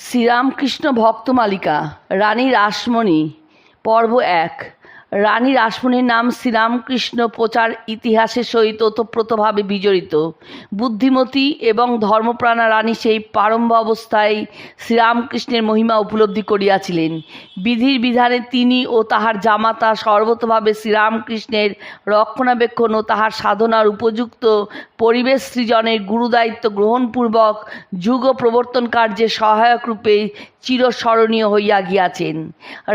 শ্রীরামকৃষ্ণ ভক্তমালিকা রানী রাসমণি পর্ব এক। রানী রাসমণির নাম শ্রীরামকৃষ্ণ প্রচার ইতিহাসের সহিত ওতপ্রোতভাবে বিজড়িত। বুদ্ধিমতী এবং ধর্মপ্রাণা রানী সেই প্রারম্ভ অবস্থায় শ্রীরামকৃষ্ণের মহিমা উপলব্ধি করিয়াছিলেন। বিধির বিধানে তিনি ও তাহার জামাতা সর্বতভাবে শ্রীরামকৃষ্ণের রক্ষণাবেক্ষণ ও তাহার সাধনার উপযুক্ত পরিবেশ সৃজনের গুরুদায়িত্ব গ্রহণপূর্বক যুগ প্রবর্তন কার্যে সহায়ক রূপে চিরস্মরণীয় হইয়া গিয়াছেন।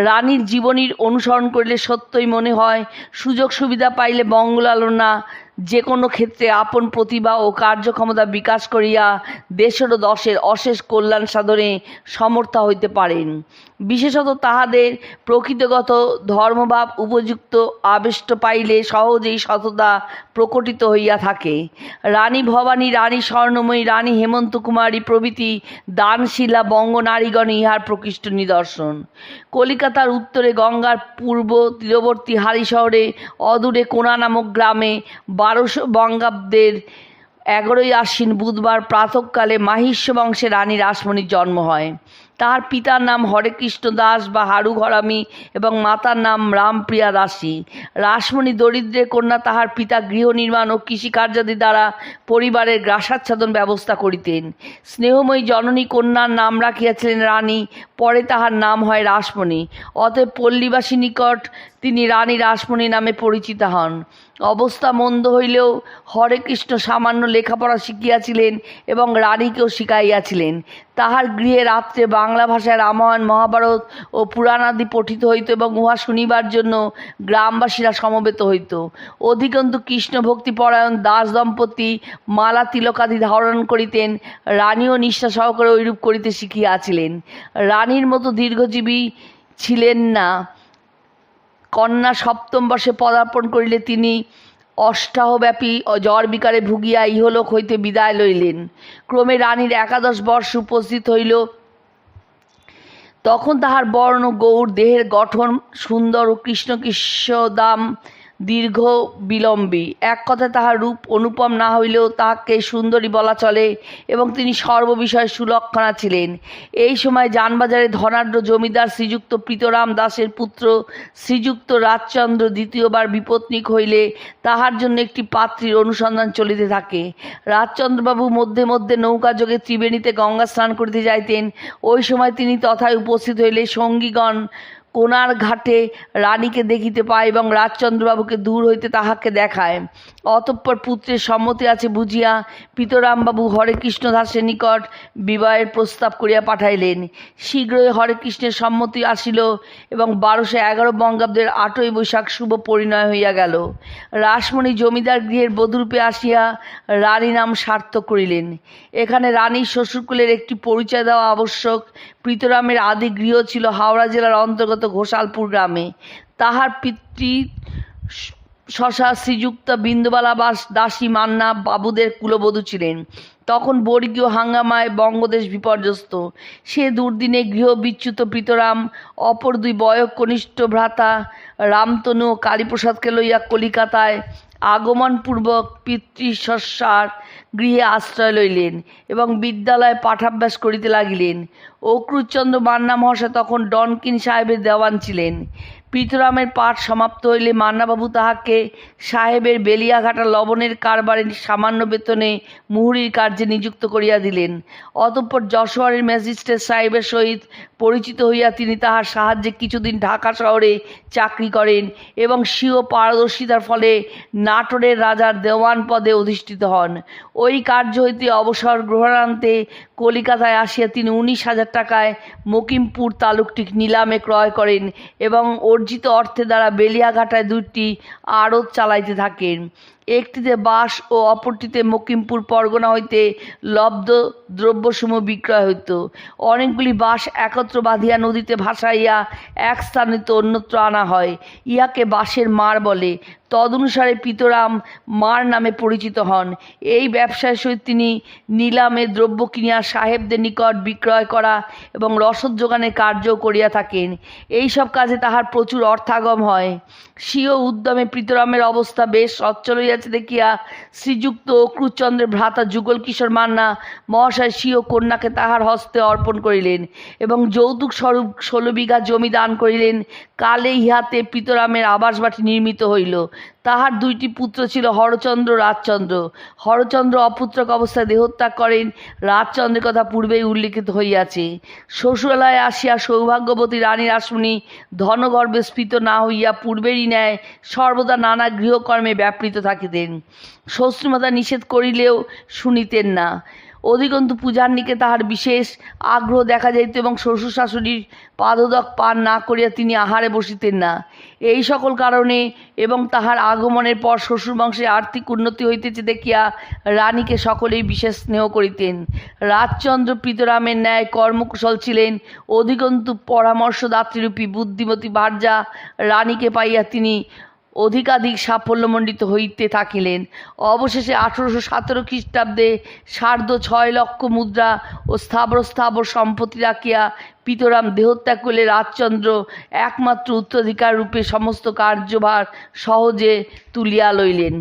রানীর জীবনীর অনুসরণ করিলে সত্যই মনে হয় সুযোগ সুবিধা পাইলে বঙ্গলালনা যে কোনো ক্ষেত্রে আপন প্রতিভা ও কার্যক্ষমতা বিকাশ করিয়া দেশের ও দশের অশেষ কল্যাণ সাধনে সমর্থা হইতে পারেন। বিশেষত তাহাদের প্রকৃতিগত ধর্মভাব উপযুক্ত আবিষ্ট পাইলে সহজেই সততা প্রকটিত হইয়া থাকে। রানী ভবানী, রানী স্বর্ণময়ী, রানী হেমন্ত কুমারী প্রভৃতি দানশীলা বঙ্গ নারীগণ ইহার প্রকৃষ্ট নিদর্শন। কলিকাতার উত্তরে গঙ্গার পূর্ব তীরবর্তী হালি শহরে অদূরে কোনা নামক গ্রামে বারোশো বঙ্গাব্দের এগারোই আশ্বিন বুধবার প্রাতকালে মাহিষ্য বংশে রানী রাসমণির জন্ম হয়। তাহার পিতার নাম হরেকৃষ্ণ দাস বা হারু ঘরামি এবং মাতার নাম রামপ্রিয়া দাসী। রাসমণি দরিদ্রের কন্যা তাহার পিতা গৃহ নির্মাণ ও কৃষিকার্যাদি দ্বারা পরিবারের গ্রাসাচ্ছাদন ব্যবস্থা করিতেন। স্নেহময়ী জননী কন্যার নাম রাখিয়াছিলেন রানী, পরে তাহার নাম হয় রাসমণি। অতএব পল্লীবাসী নিকট তিনি রানী রাসমণি নামে পরিচিত হন। অবস্থা মন্দ হইলেও হরে কৃষ্ণ সামান্য লেখাপড়া শিখিয়াছিলেন এবং রানীকেও শিখাইয়াছিলেন। তাহার গৃহে রাত্রে বাংলা ভাষায় রামায়ণ, মহাভারত ও পুরাণাদি পঠিত হইত এবং উহা শুনিবার জন্য গ্রামবাসীরা সমবেত হইত। অধিকন্তু কৃষ্ণ ভক্তিপরায়ণ দাস দম্পতি মালা তিলকাদি ধারণ করিতেন, রানীও নিষ্ঠা সহকারে ঐরূপ করিতে শিখিয়াছিলেন। রানীর মতো দীর্ঘজীবী ছিলেন না। কন্যা সপ্তম বর্ষে পদার্পণ করিলে তিনি অষ্টাহব্যাপী ও জ্বর বিকারে ভুগিয়া ইহলোক হইতে বিদায় লইলেন। ক্রমে রানীর একাদশ বর্ষ উপস্থিত হইল। তখন তাহার বর্ণ গৌর দেহের গঠন সুন্দর ও কৃষ্ণকৃষ্ণদাম দীর্ঘ বিলম্বী। এক কথায় তাহার রূপ অনুপম না হইলেও তাহাকে সুন্দরী বলা চলে এবং তিনি সর্ববিষয়ে সুলক্ষণা ছিলেন। এই সময় যানবাজারে ধনাঢ্য জমিদার শ্রীযুক্ত প্রীতরাম দাসের পুত্র শ্রীযুক্ত রাজচন্দ্র দ্বিতীয়বার বিপত্নিক হইলে তাহার জন্য একটি পাত্রীর অনুসন্ধান চলিতে থাকে। রাজচন্দ্রবাবু মধ্যে মধ্যে নৌকা যোগে ত্রিবেণীতে গঙ্গা স্নান করিতে যাইতেন। ওই সময় তিনি তথায় উপস্থিত হইলে সঙ্গীগণ কোনার ঘাটে রানীকে দেখিতে পায় এবং রাজচন্দ্রবাবুকে দূর হইতে তাহাকে দেখায়। অতঃপর পুত্রের সম্মতি আছে বুঝিয়া পিতরামবাবু হরেকৃষ্ণ দাসের নিকট বিবাহের প্রস্তাব করিয়া পাঠাইলেন। শীঘ্রই হরেকৃষ্ণের সম্মতি আসিল এবং বারোশো এগারো বঙ্গাব্দের আটই বৈশাখ শুভ পরিণয় হইয়া গেল। রাসমণি জমিদার গৃহের বধূরূপে আসিয়া রানী নাম সার্থক করিলেন। এখানে রানীর শ্বশুরকুলের একটি পরিচয় দেওয়া আবশ্যক। প্রীতরামের আদি গৃহ ছিল হাওড়া জেলার অন্তর্গত ঘোষালপুর গ্রামে। তাহার পিতৃ শশা শ্রীযুক্ত বিন্দুবালা বাস, দাসী মান্না বাবুদের কুলবধূ ছিলেন। তখন বর্গীয় হাঙ্গামায় বঙ্গদেশ বিপর্যস্ত। সে দুর্দিনে গৃহবিচ্যুত পিতরাম, অপর দুই বয়ক কনিষ্ঠ ভ্রাতা রামতনু ও কালীপ্রসাদকে লইয়া কলিকাতায় আগমনপূর্বক পিতৃশস্যার গৃহে আশ্রয় লইলেন এবং বিদ্যালয়ে পাঠাভ্যাস করিতে লাগিলেন। অক্রুচন্দ্র মান্না মহাশয় তখন ডনকিন সাহেবের দেওয়ান ছিলেন। প্রীতরামের পাঠ সমাপ্ত হইলে মান্নাবাবু তাহাকে সাহেবের বেলিয়াঘাটা লবণের কারবারে সামান্য বেতনে মুহুরির কার্যে নিযুক্ত করিয়া দিলেন। অতঃপর যশোয়ারের ম্যাজিস্ট্রেট সাহেবের সহিত পরিচিত হইয়া তিনি তাহার সাহায্যে কিছুদিন ঢাকা শহরে চাকরি করেন এবং স্বীয় পারদর্শিতার ফলে নাটোরের রাজার দেওয়ান পদে অধিষ্ঠিত হন। ওই কার্য হইতে অবসর গ্রহণান্তে কলিকাতায় আসিয়া তিনি উনিশ হাজার টাকায় মকিমপুর তালুকটি নিলামে ক্রয় করেন এবং অর্জিত অর্থে দ্বারা বেলিয়াঘাটায় দুটি আড়ত চালাইতে থাকেন। একটিতে বাঁশ ও অপরটিতে মকিমপুর পরগনা হইতে লব্ধ দ্রব্যসমূহ বিক্রয় হইত। অনেকগুলি বাঁশ একত্র বাঁধিয়া নদীতে ভাসাইয়া এক স্থান হইতে অন্যত্র আনা হয়। ইহাকে বাঁশের মার বলে। তদনুসারে পিতরাম মার নামে পরিচিত হন। এই ব্যবসায়ের সহিত তিনি নিলামে দ্রব্য কিনিয়া সাহেবদের নিকট বিক্রয় করা এবং রসদ যোগানের কার্য করিয়া থাকেন। এই সব কাজে তাহার প্রচুর অর্থাগম হয়। স্বীয় উদ্যমে প্রীতরামের অবস্থা বেশ সচ্ছল হইয়া হইয়াছে দেখিয়া শ্রীযুক্ত ক্রুচন্দ্রের ভ্রাতা যুগল কিশোর মান্না মহাশয় স্বীয় কন্যাকে তাহার হস্তে অর্পণ করিলেন এবং যৌতুক স্বরূপ ষোলো বিঘা জমি দান করিলেন। কালে ইহাতে পিতরামের আবাসবাটি নির্মিত হইল। তাহার দুইটি পুত্র ছিল হরচন্দ্র, রাজচন্দ্র। হরচন্দ্র অপুত্রক অবস্থায় দেহত্যাগ করেন। রাজচন্দ্রের কথা পূর্বেই উল্লিখিত হইয়াছে। শ্বশুরালয়ে আসিয়া সৌভাগ্যবতী রানী রাসমণি ধনগর্বে স্ফীত না হইয়া পূর্বেরই ন্যায় সর্বদা নানা গৃহকর্মে ব্যাপৃত থাকিতেন। শ্বশ্রুমাতা নিষেধ করিলেও শুনিতেন না। অধিকন্তু পূজার নিকে তাহার বিশেষ আগ্রহ দেখা যাইত এবং শ্বশুর শাশুড়ির পাদদক পান না করিয়া তিনি আহারে বসিতেন না। এই সকল কারণে এবং তাহার আগমনের পর শ্বশুর বংশে আর্থিক উন্নতি হইতেছে দেখিয়া রানীকে সকলেই বিশেষ স্নেহ করিতেন। রাজচন্দ্র পিতরামের ন্যায় কর্মকুশল ছিলেন। অধিকন্তু পরামর্শদাত্রীরূপী বুদ্ধিমতী ভার্যা রানীকে পাইয়া তিনি অধিকাধিক সাফল্যমণ্ডিত হইতে থাকিলেন। অবশেষে আঠেরোশো সতেরো খ্রিস্টাব্দে সার্ধ ছয় লক্ষ মুদ্রা ও স্থাবর স্থাবর সম্পত্তি রাখিয়া পিতরাম দেহত্যাগ করলে রাজচন্দ্র একমাত্র উত্তরাধিকার রূপে সমস্ত কার্যভার সহজে তুলিয়া লইলেন।